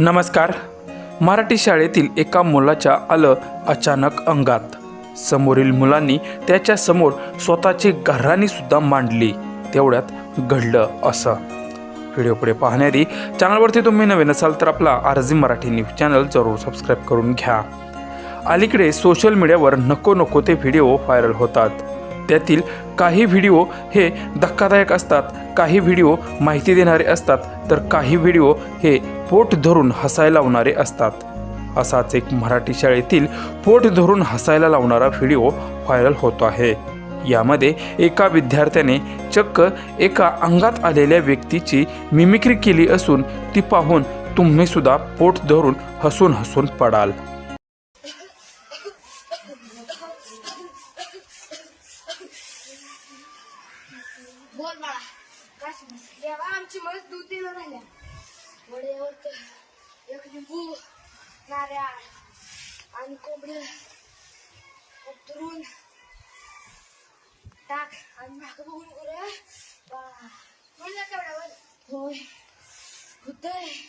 नमस्कार. मराठी शाळेतील एका मुलाच्या आलं अचानक अंगात. समोरील मुलांनी त्याच्यासमोर स्वतःची घराणी सुद्धा मांडली. तेवढ्यात घडलं असं. व्हिडिओ पुढे पाहण्याआधी चॅनलवरती तुम्ही नवीन असाल तर आपला R G Marathi news channel जरूर सबस्क्राईब करून घ्या. अलीकडे सोशल मीडियावर नको नको ते व्हिडिओ व्हायरल होतात. त्यातील काही व्हिडिओ हे धक्कादायक असतात. काही व्हिडिओ माहिती देणारे असतात तर काही व्हिडिओ हे पोट धरून हसायला लावणारे असतात. असाच एक मराठी शाळेतील पोट धरून हसायला लावणारा व्हिडिओ व्हायरल होतो आहे. यामध्ये एका विद्यार्थ्याने चक्क एका अंगात आलेल्या व्यक्तीची मिमिक्री केली असून ती पाहून तुम्ही सुद्धा पोट धरून हसून हसून पडाल. बोल बाळा. देवा आमची म्हैस दूध देणं राहिल्या वड्यावर एक लिंबू नारळ आणि कोंबडी. उतरून टाक. आणि मागं बघून करूया म्हणलं केवढ्यावर होय. होतय.